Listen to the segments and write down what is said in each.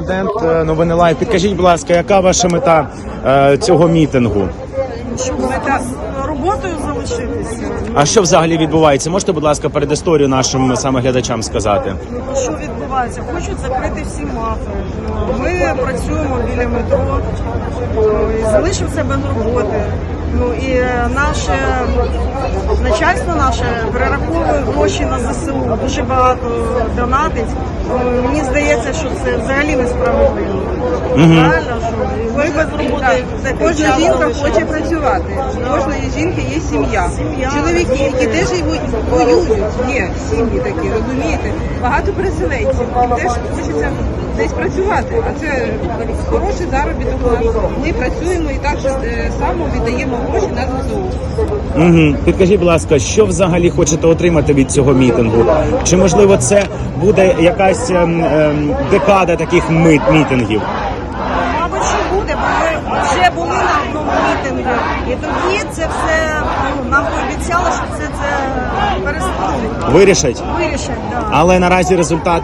кореспондент е, новини Лайв. Підкажіть, будь ласка, яка ваша мета е, цього мітингу? Мета роботою залишитися. А що взагалі відбувається? Можете, будь ласка, перед історію нашим саме глядачам сказати? Що відбувається? Хочуть закрити всі мафи. Ми працюємо біля метро і залишимося без роботи. Ну і е, наше начальство наше перераховує гроші на ЗСУ. Дуже багато донатить. Мені здається, що це взагалі несправедливо. Правильно, що ми без роботи Кожна жінка хоче працювати. У кожної жінки є сім'я. Сім'я. Чоловіки, які теж і во- воюють. Є сім'ї такі, розумієте? Багато переселенців. Їм теж хочеться десь працювати. А це хороший заробіток у нас. Ми працюємо і так же е, само віддаємо гроші на ЗСУ. Угу. Підкажіть, будь ласка, що взагалі хочете отримати від цього мітингу? Чи можливо це буде якась ем, ем, декада таких мит мітингів? Мабуть, що буде, бо ми вже були на одному мітингу. І тоді це все ну, нам пообіцяли, що це це перестануть. Вирішать, Вирішать, да. але наразі результат.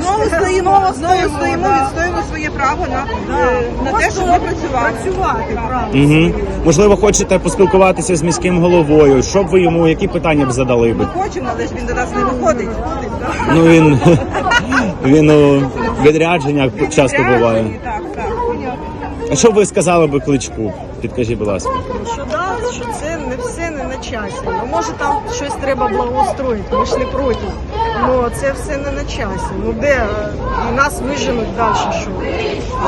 Знову стоїмо, знову стоїмо, відстоїмо своє право на, е, на те, щоб ми працювали. Працювати, право. Угу. Можливо, хочете поспілкуватися з міським головою. Що б ви йому, які питання б задали би? Ми хочемо, але ж він до нас не виходить. Ну він він у відрядженнях часто буває. Так. А що ви сказали би кличку? Підкажіть, будь ласка. Що да, що це не все не на часі. Ну може там щось треба благоустроїти, ми ж не проти. Ну це все не на часі. Ну де і нас виженуть далі що?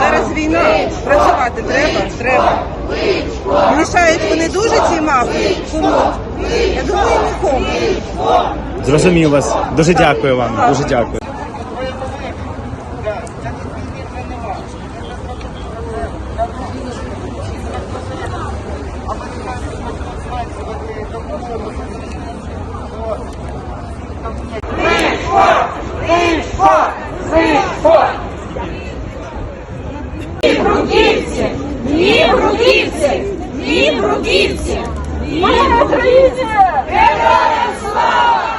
Зараз війна, працювати треба, треба. Мішають вони дуже ці мафи. Кому? Я думаю, нікому. Зрозумів вас. Дуже дякую вам. Дуже дякую. Дніпровківці! Ми Україні! Героям слава!